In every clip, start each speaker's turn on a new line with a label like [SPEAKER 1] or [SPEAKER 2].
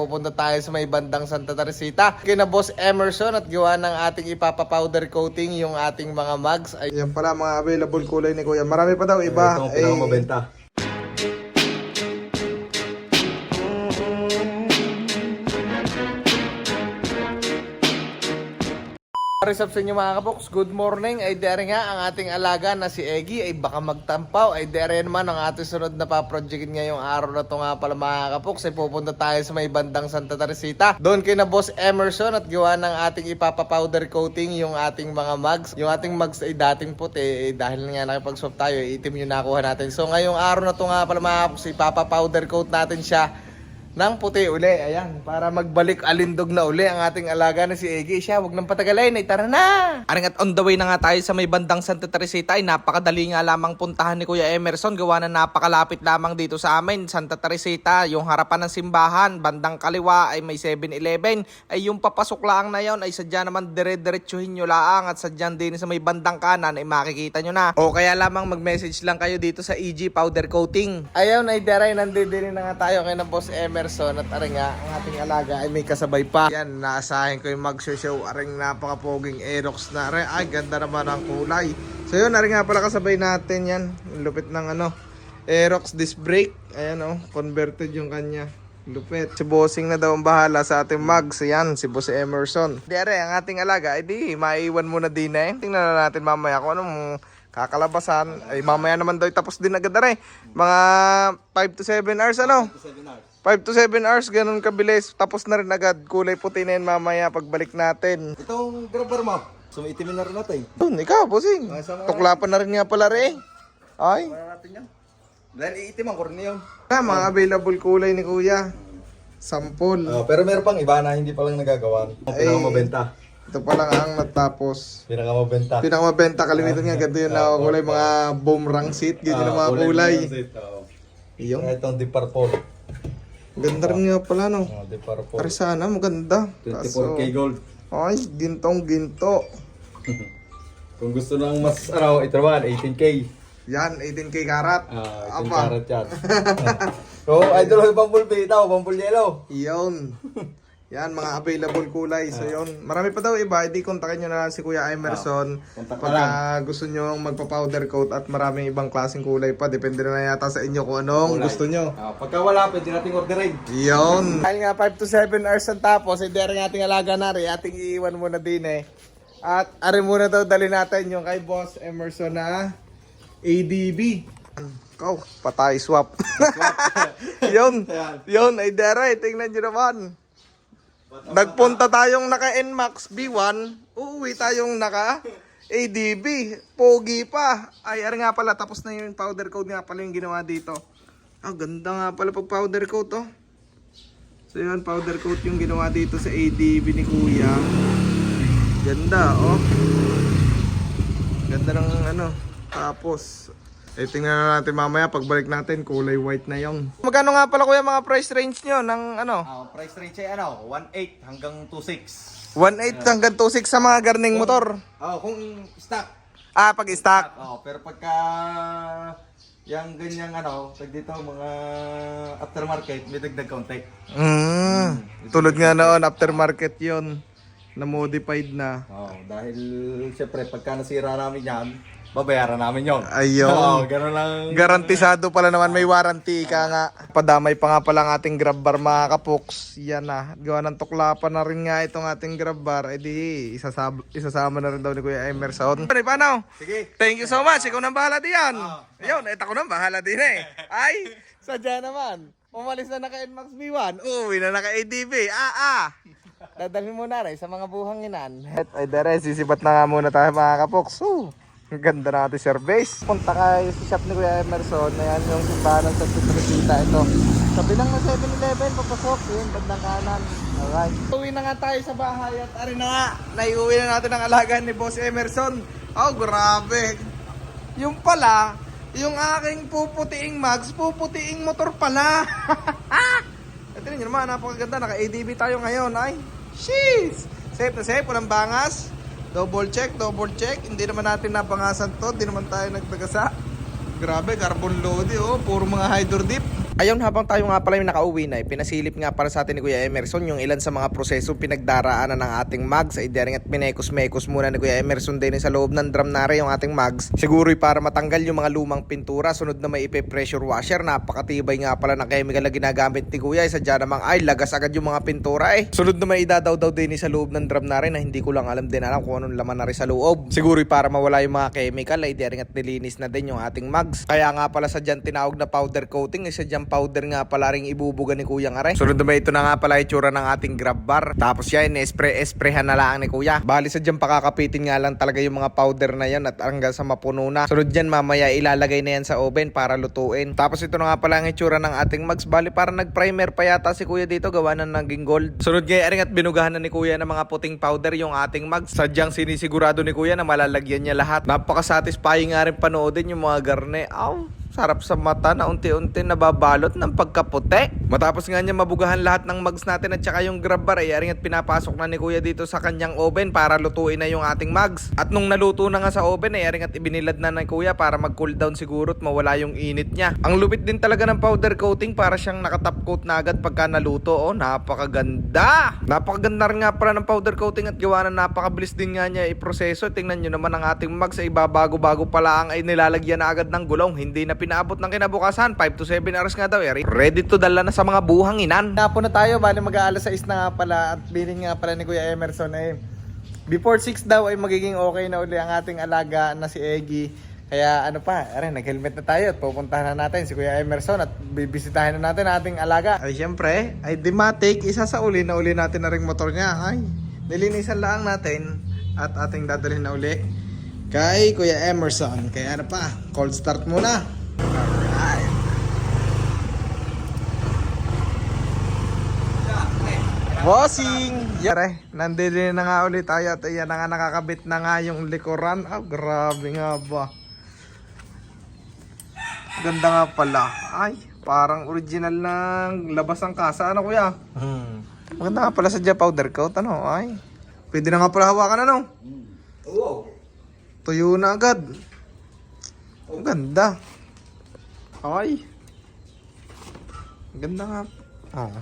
[SPEAKER 1] Pupunta tayo sa may bandang Santa Teresita. Kina Boss Emerson at gawa ng ating ipapa-powder coating yung ating mga mugs. Ay, yan pala mga available kulay ni Kuya. Marami pa daw iba.
[SPEAKER 2] Ito ang
[SPEAKER 1] Eh,
[SPEAKER 2] pinakamabenta.
[SPEAKER 1] Resap sa inyo mga kapoks, good morning. Ay dere nga ang ating alaga na si Eggy ay baka magtampaw. Ay dere naman ang ating sunod na pa-projectin ngayong araw na to nga pala mga kapoks. Ay pupunta tayo sa may bandang Santa Teresita. Doon kay na Boss Emerson at gawa ng ating ipapa-powder coating yung ating mga mugs. Yung ating mugs ay dating puti eh, dahil nga nakipag-swap tayo, eh, itim yung nakuha natin. So ngayong araw na to nga pala mga kapoks, ipapa-powder coat natin siya ng puti uli. Ayan, para magbalik alindog na uli ang ating alaga na si Eggy. Siya, wag nang patagalin. Ay, tara na!
[SPEAKER 3] Aring at on the way na nga tayo sa may bandang Santa Teresita ay napakadali nga lamang puntahan ni Kuya Emerson gawa na napakalapit lamang dito sa amin Santa Teresita yung harapan ng simbahan bandang kaliwa ay may 7-Eleven ay yung papasok lang na yon ay sadya naman dire-diretsuhin nyo laang at sadyan din sa may bandang kanan ay makikita nyo na o kaya lamang mag-message lang kayo dito sa EG Powder Coating
[SPEAKER 1] Ayaw na idaray, nandidiri na nga tayo kay na Boss Emerson at aring nga, ang ating alaga ay may kasabay pa. Yan, naasahin ko yung mag-show. Aring napaka-poging Aerox na. Aring, ay, ganda naman ang kulay. So yun, aring nga pala kasabay natin yan. Lupit ng ano, Aerox disc brake. Ayan oh, converted yung kanya. Lupit. Si Bossing na daw ang bahala sa ating mugs. Yan, si Boss Emerson. Dere, ang ating alaga, ay di, maiwan muna din eh. Tingnan na natin mamaya kung anong kakalabasan. Ay, mamaya naman daw tapos din agad na Mga 5 to 7 hours, ano? 5 to 7 hours, ganun kabilis. Tapos na rin agad. Kulay puti na yun mamaya pagbalik natin.
[SPEAKER 2] Itong grabber mo. Sumiitimin na rin natin.
[SPEAKER 1] Dun, ikaw, bossing. Tuklapan na rin nga pala rin. Ay,
[SPEAKER 2] Para natin yan. Dahil iitim ang korne yun.
[SPEAKER 1] ah, mga available kulay ni kuya. Sampol.
[SPEAKER 2] Ah, pero meron pang iba na hindi pa lang nagagawa. Ang pinakamabenta.
[SPEAKER 1] Ito pa lang ang natapos.
[SPEAKER 2] Pinakamabenta.
[SPEAKER 1] Pinakamabenta kalimitan nga, ganito yung nakakulay mga boomerang seat, ganyan yung mga kulay.
[SPEAKER 2] Yung
[SPEAKER 1] Yung,
[SPEAKER 2] itong Deep Purple.
[SPEAKER 1] Ganda rin nga pala, no?
[SPEAKER 2] Oh, Deep Purple.
[SPEAKER 1] Pare sana, maganda.
[SPEAKER 2] 24K gold.
[SPEAKER 1] ay, gintong ginto.
[SPEAKER 2] Kung gusto nang mas ano, ito naman, 18K.
[SPEAKER 1] Yan, 18k karat.
[SPEAKER 2] Ah, 18
[SPEAKER 1] Apa.
[SPEAKER 2] karat yan. oh, idol ko bambul bitaw, bambul yellow.
[SPEAKER 1] Yun. Yan, mga available kulay. So, yun. Marami pa daw iba. Hindi kontakin nyo na lang si Kuya Emerson.
[SPEAKER 2] Kontak na
[SPEAKER 1] gusto nyo magpa-powder coat at maraming ibang klaseng kulay pa. Depende na yata sa inyo kung anong
[SPEAKER 2] Kulay.
[SPEAKER 1] gusto nyo.
[SPEAKER 2] Ah, pagka wala, pwede nating orderin.
[SPEAKER 1] Yun. Dahil nga 5 to 7 hours ang tapos, hindi rin ating alaga na rin. Ating iiwan muna din eh. At ari muna daw dali natin yung kay Boss Emerson na ADB. Ikaw, patay swap. yun, yun, ay dere, tingnan nyo naman. Nagpunta tayong naka NMAX B1, uuwi tayong naka ADB, pogi pa. Ay, ari nga pala, tapos na yung powder coat nga pala yung ginawa dito. Ah, ganda nga pala pag powder coat, oh. So yun, powder coat yung ginawa dito sa ADB ni Kuya. Ganda, oh. Ganda ng ano. Tapos, eh, tingnan na natin mamaya pagbalik natin, kulay white na yung. Magkano nga pala kuya mga price range nyo ng ano?
[SPEAKER 2] Ah, price range ay ano, 1.8 hanggang 2.6.
[SPEAKER 1] 1.8 hanggang 2.6 sa mga garning motor.
[SPEAKER 2] Oh, kung stock.
[SPEAKER 1] Ah, pag stock.
[SPEAKER 2] Oh, pero pagka yung ganyang ano, tag dito mga aftermarket, may dagdag konti.
[SPEAKER 1] Mm, tulad nga noon, aftermarket yon na modified na.
[SPEAKER 2] Oh, dahil syempre pagka nasira namin yan, babayaran namin yon.
[SPEAKER 1] Ayun.
[SPEAKER 2] Oh, gano'n lang.
[SPEAKER 1] Garantisado pala naman may warranty ka nga. Padamay pa nga pala ang ating grab bar mga kapoks. Yan na. Gawa ng tuklapan na rin nga itong ating grab bar. Eh di, isasab isasama na rin daw ni Kuya Emerson. Ano paano?
[SPEAKER 2] Sige.
[SPEAKER 1] Thank you so much. Ikaw nang bahala diyan. Ayun, eh ako nang bahala din eh. Ay, sadya naman. Umalis na naka NMAX B1. Uwi na naka ADB. Ah, ah. Dadalhin mo na rin sa mga buhanginan. Ay, dere, sisibat na nga muna tayo mga kapoks. Uh, ang ganda natin service. Punta kayo sa shop ni Kuya Emerson. Ayan yung simbahan ng Santa. Ito. Sa bilang ng 7-Eleven, papasok. Yun, bandang kanan. Alright. Uwi na nga tayo sa bahay at ari na nga. Naiuwi na natin ang alagaan ni Boss Emerson. Oh, grabe. Yung pala, yung aking puputiing mags, puputiing motor pala. Ito nyo naman, napakaganda. Naka-ADB tayo ngayon. Ay, sheesh! Safe na safe, walang bangas. Double check, double check. Hindi naman natin nabangasan to. Hindi naman tayo nagtagasa. Grabe, carbon load eh, oh. Puro mga hydro dip.
[SPEAKER 3] Ayun, habang tayo nga pala yung nakauwi na, eh, pinasilip nga para sa atin ni Kuya Emerson yung ilan sa mga proseso pinagdaraanan ng ating mags. Ay daring at pinekos-mekos muna ni Kuya Emerson din sa loob ng drum nare yung ating mags. Siguro para matanggal yung mga lumang pintura, sunod na may ipe-pressure washer. Napakatibay nga pala ng chemical na ginagamit ni Kuya. Isa dyan namang ay lagas agad yung mga pintura eh. Sunod na may idadaw-daw din sa loob ng drum nare na hindi ko lang alam din alam kung anong laman na rin sa loob. Siguro para mawala yung mga chemical ay daring at nilinis na din yung ating mags. Kaya nga pala sa dyan tinawag na powder coating, isa dyan powder nga pala ring ibubuga ni Kuya nga rin. Sunod na ba ito na nga pala itsura ng ating grab bar. Tapos yan, spray-sprayhan na lang ni Kuya. Bali sa dyan pakakapitin nga lang talaga yung mga powder na yan at hanggang sa mapuno na. Sunod dyan mamaya ilalagay na yan sa oven para lutuin. Tapos ito na nga pala ang itsura ng ating mags. Bali para nag-primer pa yata si Kuya dito gawa na naging gold. Sunod nga rin at binugahan na ni Kuya ng mga puting powder yung ating mags. Sadyang sinisigurado ni Kuya na malalagyan niya lahat. Napaka-satisfying nga rin panoodin yung mga garne. Aw, sarap sa mata na unti-unti nababalot ng pagkaputi. Matapos nga niya mabugahan lahat ng mags natin at saka yung grab bar, ay aring at pinapasok na ni Kuya dito sa kanyang oven para lutuin na yung ating mags. At nung naluto na nga sa oven, ay aring at ibinilad na ng Kuya para mag-cool down siguro at mawala yung init niya. Ang lupit din talaga ng powder coating para siyang nakatap coat na agad pagka naluto. Oh, napakaganda! Napakaganda rin nga pala ng powder coating at gawa na napakabilis din nga niya iproseso. Tingnan nyo naman ang ating mags ay babago-bago pa lang ay nilalagyan na agad ng gulong. Hindi na pinaabot ng kinabukasan. 5 to 7 hours nga daw. Eh. Ready to dala na sa mga buhanginan.
[SPEAKER 1] Napo na tayo, bali mag-aalas 6 na nga pala at bilin nga pala ni Kuya Emerson eh. Before 6 daw ay magiging okay na uli ang ating alaga na si Eggy. Kaya ano pa, aray, nag-helmet na tayo at pupuntahan na natin si Kuya Emerson at bibisitahin na natin ang ating alaga. Ay syempre, ay Dimatic, isa sa uli na uli natin na ring motor niya. Ay, nilinisan lang natin at ating dadalhin na uli kay Kuya Emerson. Kaya ano pa, cold start muna. Bossing! Yare, nandito na nga ulit tayo at ayan na nga nakakabit na nga yung likuran. Ah, grabe nga ba. Ganda nga pala. Ay, parang original ng labas ng kasa. Ano kuya?
[SPEAKER 2] Hmm.
[SPEAKER 1] Maganda nga pala sa dya powder coat. Ano? Ay, pwede na nga pala hawakan ano?
[SPEAKER 2] Oo.
[SPEAKER 1] Tuyo na agad. Ang ganda. Ay. Ang Ganda nga. Oh.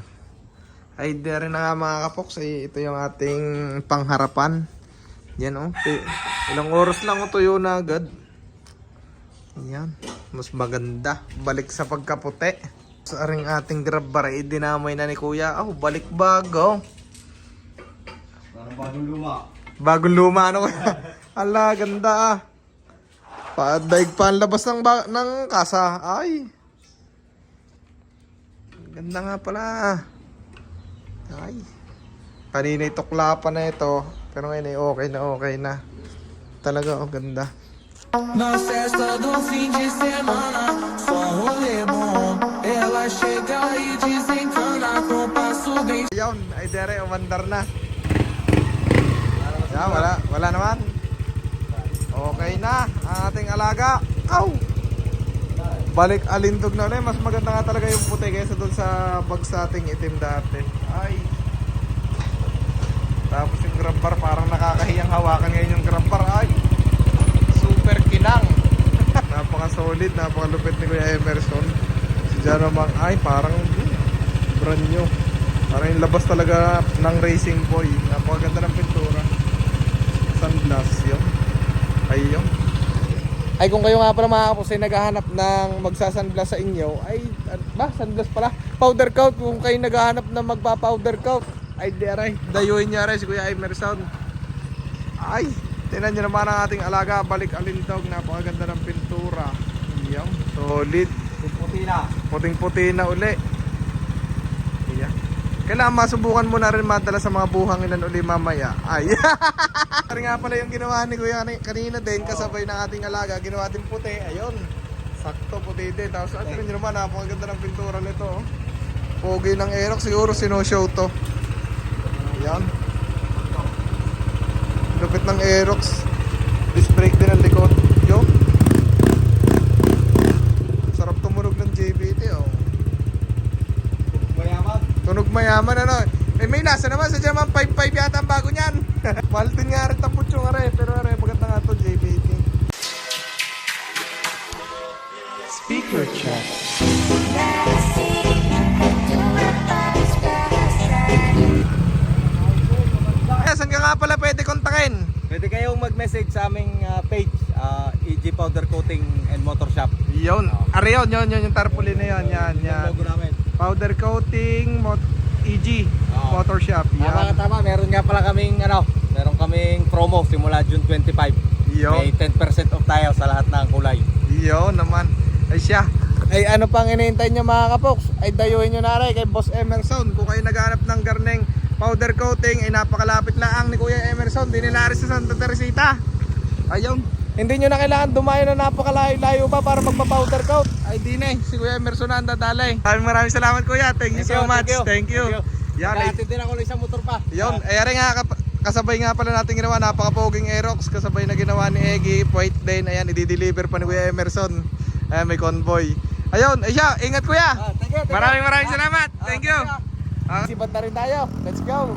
[SPEAKER 1] Ay, di rin na nga mga kapoks. Ay, ito yung ating pangharapan. Yan oh. Ti- Ilang oras lang oh, tuyo na agad. Yan. Mas maganda. Balik sa pagkaputi. Sa aring ating grab bar, ay dinamay na ni kuya. Oh, balik bago.
[SPEAKER 2] Parang bagong luma.
[SPEAKER 1] Bagong luma ano kaya? Ala, ganda ah. Padaig pa ang labas ng, ng kasa. Ay. Ganda nga pala. Ay. Kanina tuklapan na ito. Pero ngayon ay okay na okay na. Talaga, oh, ganda.
[SPEAKER 4] Na festa do fim de semana, só rolê bom. Ela chega e desencana com passo bem
[SPEAKER 1] Ayun, ay dere, umandar na. Yeah, wala, wala naman. Okay na, ang ating alaga. Aw! Balik alintog na ulit. Mas maganda nga talaga yung puti kaysa doon sa bagsating itim dati. Ay! Tapos yung grab bar, parang nakakahiyang hawakan ngayon yung grab bar. Ay! Super kinang! napaka-solid, napaka-lupit ni Kuya Emerson. Si Jan naman, ay parang hmm, brand new. Parang yung labas talaga ng racing boy. Napakaganda ng pintura. Sunglass yun. Ay yun. Ay kung kayo nga pala mga kapos ay naghahanap ng magsa-sunglass sa inyo, ay ano ba, sunglass pala. Powder coat, kung kayo naghahanap ng magpa-powder coat, ay deray, dayuhin niya rin si Kuya Emerson. Ay, tinan niyo naman ang ating alaga, balik alintog, napakaganda ng pintura. Yan, solid.
[SPEAKER 2] Puti na.
[SPEAKER 1] Puting-puti na uli. Kailangan masubukan mo na rin madala sa mga buhanginan uli mamaya. Ay. Pero nga pala yung ginawa ni Kuya ni- kanina din kasabay ng ating alaga. Ginawa din puti. Ayun. Sakto puti din. Tapos at rin naman napakaganda ng pintura nito. oh. Pogi ng Aerox. Siguro sino-show to. Ayan. Lupit ng Aerox. Disc brake din ang likod.
[SPEAKER 2] mayaman
[SPEAKER 1] ano. Eh may nasa naman sa German 5.5 yata ang bago niyan. Mahal din nga rin tapot yung are, pero are maganda nga to JB.
[SPEAKER 4] Speaker check.
[SPEAKER 5] Saan
[SPEAKER 1] ka nga pala pwede kontakin?
[SPEAKER 2] Pwede kayong mag-message sa aming uh, page, ah, uh, EG Powder Coating and Motor Shop.
[SPEAKER 1] Yun, uh, are yun, yun, yun yung tarpaulin na yun, yan, yan. Powder coating, motor EG,
[SPEAKER 2] Oo.
[SPEAKER 1] motor shop.
[SPEAKER 2] Tama
[SPEAKER 1] Yan.
[SPEAKER 2] tama, meron nga pala kaming ano, meron kaming promo simula June 25. May
[SPEAKER 1] Yun.
[SPEAKER 2] 10% off tayo sa lahat ng kulay.
[SPEAKER 1] Yun naman. Ay siya. Ay ano pang inihintay nyo mga kapoks? Ay dayuhin nyo na rin kay Boss Emerson. Kung kayo naghanap ng garneng powder coating, ay napakalapit lang ni Kuya Emerson. Dinilari sa Santa Teresita. Ayun. Hindi nyo na kailangan dumayo na napakalayo-layo pa para magpa-powder coat. Ay di na eh. Si Kuya Emerson na ang dadalay. Maraming maraming salamat Kuya. Thank you so much. Thank you. Yan, ay-
[SPEAKER 2] Nakahatid din ako ng isang motor pa.
[SPEAKER 1] Yun, ay ari nga kap- kasabay nga pala natin ginawa, napakapoging Aerox, kasabay na ginawa ni Eggy, white din, ayan, i-deliver pa ni Kuya Emerson. Ayan, may convoy. Ayun, ay siya, ingat kuya.
[SPEAKER 2] Ah, thank you, thank you.
[SPEAKER 1] Maraming maraming salamat.
[SPEAKER 2] Ah,
[SPEAKER 1] Thank you.
[SPEAKER 2] thank
[SPEAKER 1] Ah, Sibat na rin tayo. Let's go.